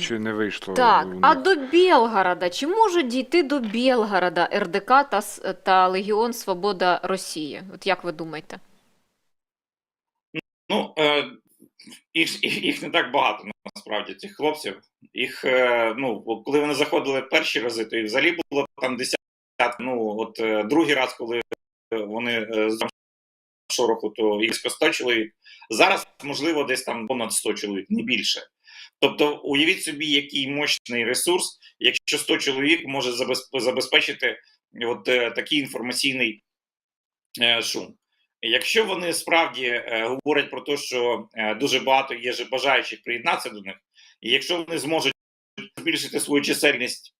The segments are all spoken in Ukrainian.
Чи не вийшло? Так, у а них? до Білгорода чи можуть дійти до Білгорода РДК та, С- та Легіон Свобода Росії? От як ви думаєте? Ну, е, їх, їх, їх не так багато насправді цих хлопців. Їх, е, ну, коли вони заходили перші рази, то їх взагалі було там десятки. Ну, от е, другий раз, коли вони е, з шороху, то їх близько 100 чоловік. Зараз, можливо, десь там понад 100 чоловік, не більше. Тобто, уявіть собі, який мощний ресурс, якщо 100 чоловік може забез- забезпечити от е, такий інформаційний е, шум. Якщо вони справді е, говорять про те, що дуже багато є бажаючих приєднатися до них, і якщо вони зможуть збільшити свою чисельність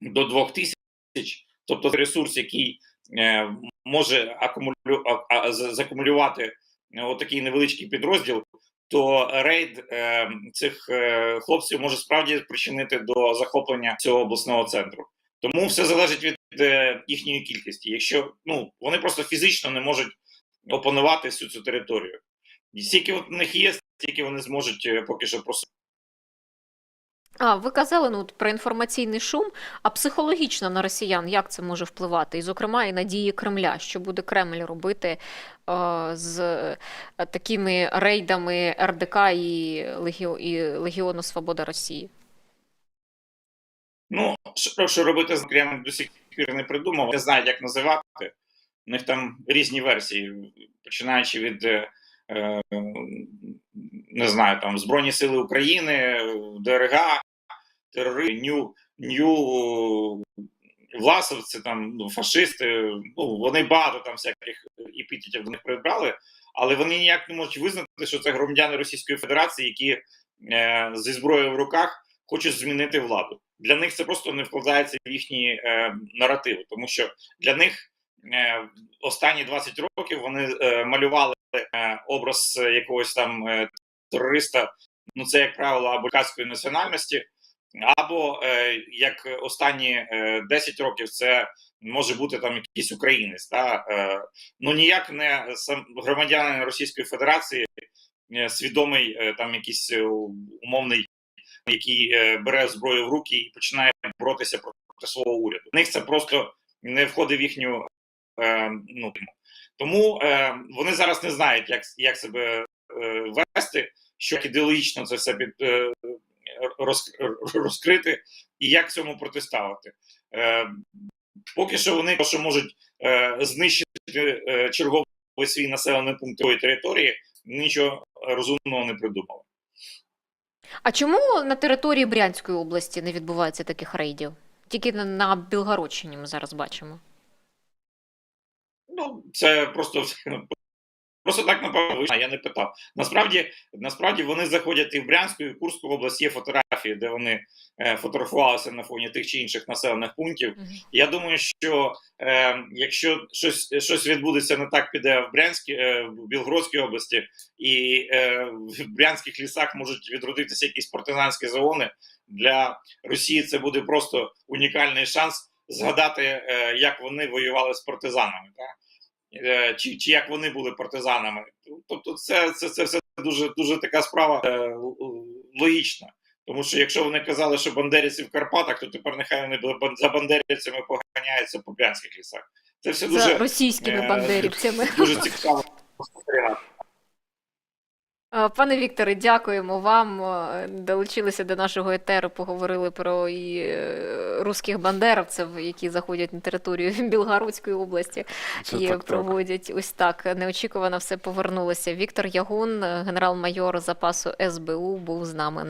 до двох тисяч, тобто ресурс, який може акумулю, закумулювати отакий невеличкий підрозділ, то рейд е, цих е, хлопців може справді причинити до захоплення цього обласного центру. Тому все залежить від е, їхньої кількості. Якщо ну вони просто фізично не можуть опанувати всю цю територію, і стільки от у них є, стільки вони зможуть е, поки що просувати. А, ви казали ну, про інформаційний шум, а психологічно на росіян як це може впливати? І, зокрема, і на дії Кремля. Що буде Кремль робити е, з такими рейдами РДК і, Легіо, і Легіону Свобода Росії? Ну що, що робити з Кремлем до сих пір не придумав. Не знають, як називати. У них там різні версії, починаючи від е, е, не знаю, там Збройні Сили України, ДРГ, ню, ню власовці, там ну, фашисти. Ну вони багато там всяких епітетів до них прибрали, але вони ніяк не можуть визнати, що це громадяни Російської Федерації, які е, зі зброєю в руках хочуть змінити владу. Для них це просто не вкладається в їхні е, наративи, тому що для них е, останні 20 років вони е, малювали е, образ якогось там е, терориста. Ну це як правило або кацької національності, або е, як останні е, 10 років це може бути там якийсь українець. Та? Е, ну ніяк не сам громадянин Російської Федерації, е, свідомий е, там якийсь е, умовний, який е, бере зброю в руки і починає боротися проти свого уряду. У них це просто не входить в їхню е, ну, тому е, вони зараз не знають, як, як себе е, вести, що ідеологічно це все під е, розкрити і як цьому протиставити. Е, поки що вони що можуть е, знищити е, черговий свій населений пункт тої території, нічого розумного не придумали. А чому на території Брянської області не відбувається таких рейдів? Тільки на, на Білгородщині ми зараз бачимо. Ну, це просто просто так напевно вийшло, я не питав. Насправді, насправді вони заходять і в Брянську, і в Курську область є фотографії, де вони е, фотографувалися на фоні тих чи інших населених пунктів. Мгм. Я думаю, що е, якщо щось щось відбудеться не так, піде в Брянській, е, в Білгородській області, і е, в брянських лісах можуть відродитися якісь партизанські загони. Для Росії це буде просто унікальний шанс згадати, е, як вони воювали з партизанами, так? Е, чи, чи як вони були партизанами. Тобто, це, це, це все дуже, дуже така справа е, логічна. Тому що якщо вони казали, що бандерівці в Карпатах, то тепер нехай вони за бандерівцями поганяються по брянських лісах. Це все За дуже, російськими е, бандерівцями. дуже цікаво спостерігати. Е, Пане Вікторе, дякуємо вам. Е, Долучилися до нашого етеру, поговорили про і е, русських бандеровців, які заходять на територію Білгородської області Це і так, так. проводять ось так. Неочікувано все повернулося. Віктор Ягун, генерал-майор запасу СБУ, був з нами.